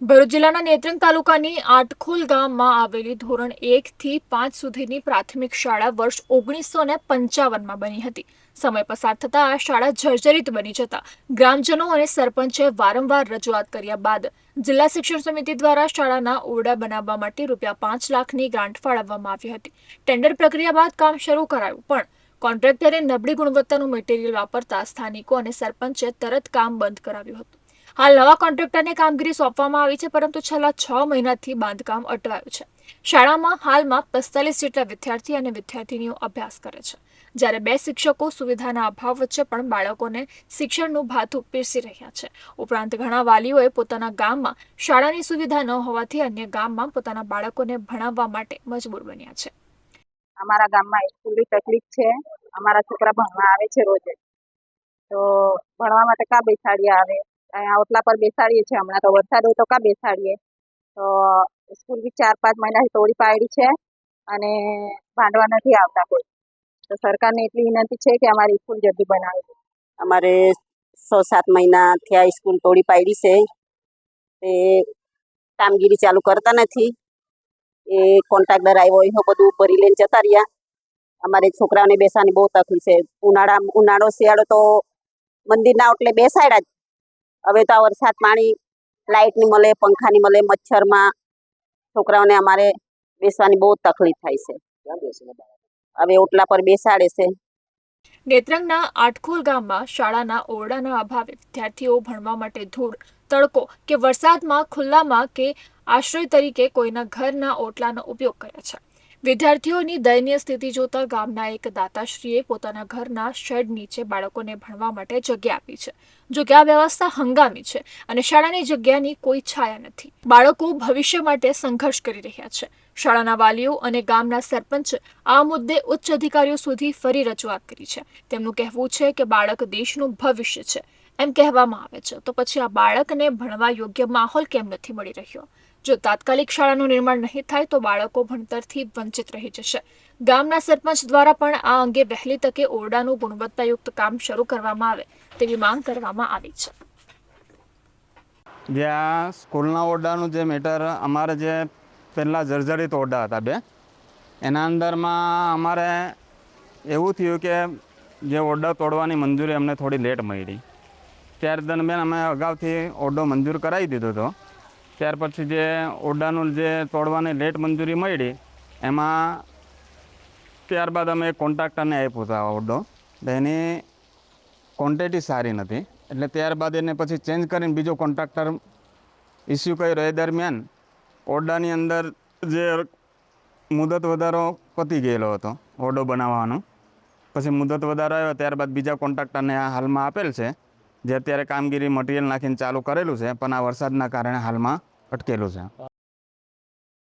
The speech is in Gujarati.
ભરૂચ જિલ્લાના નેત્રંગ તાલુકાની આટખોલ ગામમાં આવેલી ધોરણ એક થી પાંચ સુધીની પ્રાથમિક શાળા વર્ષ ઓગણીસો પંચાવનમાં બની હતી. સમય પસાર થતા આ શાળા જર્જરિત બની જતા ગ્રામજનો અને સરપંચે વારંવાર રજૂઆત કર્યા બાદ જિલ્લા શિક્ષણ સમિતિ દ્વારા શાળાના ઓરડા બનાવવા માટે રૂપિયા પાંચ લાખની ગ્રાન્ટ ફાળવવામાં આવી હતી. ટેન્ડર પ્રક્રિયા બાદ કામ શરૂ કરાયું, પણ કોન્ટ્રાક્ટરે નબળી ગુણવત્તાનું મટીરીયલ વાપરતા સ્થાનિકો અને સરપંચે તરત કામ બંધ કરાવ્યું હતું. હાલ નવા કોન્ટ્રાક્ટરને કામગીરી સોંપવામાં આવી છે, પરંતુ છેલ્લા છ મહિનાથી બાંધકામ અટવાયું છે. શાળામાં હાલમાં પિસ્તાલીસ જેટલા વિદ્યાર્થી અને વિદ્યાર્થીનીઓ અભ્યાસ કરે છે. જ્યારે બે શિક્ષકો સુવિધાના અભાવ વચ્ચે પણ બાળકોને શિક્ષણનું ભાથું પીરસી રહ્યા છે. ઉપરાંત ઘણા વાલીઓએ પોતાના ગામમાં શાળાની સુવિધા ન હોવાથી અન્ય ગામમાં પોતાના બાળકોને ભણાવવા માટે મજબૂર બન્યા છે. અમારા ગામમાં સ્કૂલની તકલીફ છે. અમારા છોકરા ભણવા આવે છે રોજે. તો ભણવા માટે કા બેસાડી આવે? ઓટલા પર બેસાડીએ છીએ. હમણાં તો વરસાદ હોય તો કા બેસાડીએ? તો સ્કૂલ બી ચાર પાંચ મહિનાથી તોડી પાડી છે અને ભાંડવા નથી આવતા કોઈ. તો સરકારને એટલી વિનંતી છે કે અમારી સ્કૂલ જલ્દી બનાવી દે. અમારે છ સાત મહિના થયા સ્કૂલ તોડી પાડી છે. તે કામગીરી ચાલુ કરતા નથી. એ કોન્ટ્રાક્ટર આવ્યો એ બધું ભરી લઈને જતા રહ્યા. અમારે છોકરાઓને બેસવાની બહુ તકલીફ છે. ઉનાળા, ઉનાળો શિયાળો તો મંદિરના એટલે બેસાડ્યા જ. હવે તો આ વરસાદ પાણી લાઇટની મળે પંખાની મળે મચ્છરમાં છોકરાઓને અમારે બેસવાની બહુ તકલીફ થાય છે. હવે ઓટલા પર બેસાડે છે. નેત્રંગના આટખોલ ગામમાં શાળાના ઓરડાના અભાવે વિદ્યાર્થીઓ ભણવા માટે ધૂળ તડકો કે વરસાદમાં ખુલ્લામાં કે આશ્રય તરીકે કોઈના ઘરના ઓટલાનો ઉપયોગ કરે છે. વિદ્યાર્થીઓની દયનીય સ્થિતિ જોતા ગામના એક દાતાશ્રીએ પોતાના ઘરના શેડ નીચે બાળકોને ભણવા માટે જગ્યા આપી છે. જો કે આ વ્યવસ્થા હંગામી છે અને શાળાની જગ્યાની કોઈ છાયા નથી. બાળકો ભવિષ્ય માટે સંઘર્ષ કરી રહ્યા છે. શાળાના વાલીઓ અને ગામના સરપંચ આ મુદ્દે ઉચ્ચ અધિકારીઓ સુધી ફરી રજૂઆત કરી છે. તેમનું કહેવું છે કે બાળક દેશનું ભવિષ્ય છે. એમ કહેવામાં આવે છે. તો પછી આ બાળકને ભણવા યોગ્ય માહોલ કેમ નથી મળી રહ્યો? જો તાત્કાલિક શાળાનું નિર્માણ નહીં થાય, તો બાળકો ભણતરથી વંચિત રહી જશે. ગામના સરપંચ દ્વારા પણ આ અંગે વહેલી તકે ઓરડાનું ગુણવત્તાયુક્ત કામ શરૂ કરવામાં આવે, તેવી માંગ કરવામાં આવી છે. જ્યાં સ્કૂલના ઓરડાનું જે મેટર, અમારે જે પહેલાં જર્જરિત ઓરડા હતા બે, એના અંદરમાં અમારે એવું થયું કે જે ઓરડા તોડવાની મંજૂરી અમને થોડી લેટ મળી. ત્યાર દરમિયાન અમે અગાઉથી ઓરડો મંજૂર કરાવી દીધો હતો. ત્યાર પછી જે ઓરડાનું જે તોડવાની લેટ મંજૂરી મળી, એમાં ત્યારબાદ અમે કોન્ટ્રાક્ટરને આપ્યો હતો આ ઓરડો. એની ક્વોન્ટિટી સારી નથી. એટલે ત્યારબાદ એને પછી ચેન્જ કરીને બીજો કોન્ટ્રાક્ટર ઇસ્યુ કર્યો. એ દરમિયાન ઓરડાની અંદર જે મુદત વધારો પતી ગયેલો હતો ઓરડો બનાવવાનો. પછી મુદત વધારો આવ્યો, ત્યારબાદ બીજા કોન્ટ્રાક્ટરને આ હાલમાં આપેલ છે. જે અત્યારે કામગીરી મટીરિયલ નાખીને ચાલુ કરેલું છે, પણ આ વરસાદના કારણે હાલમાં અટકેલું છે.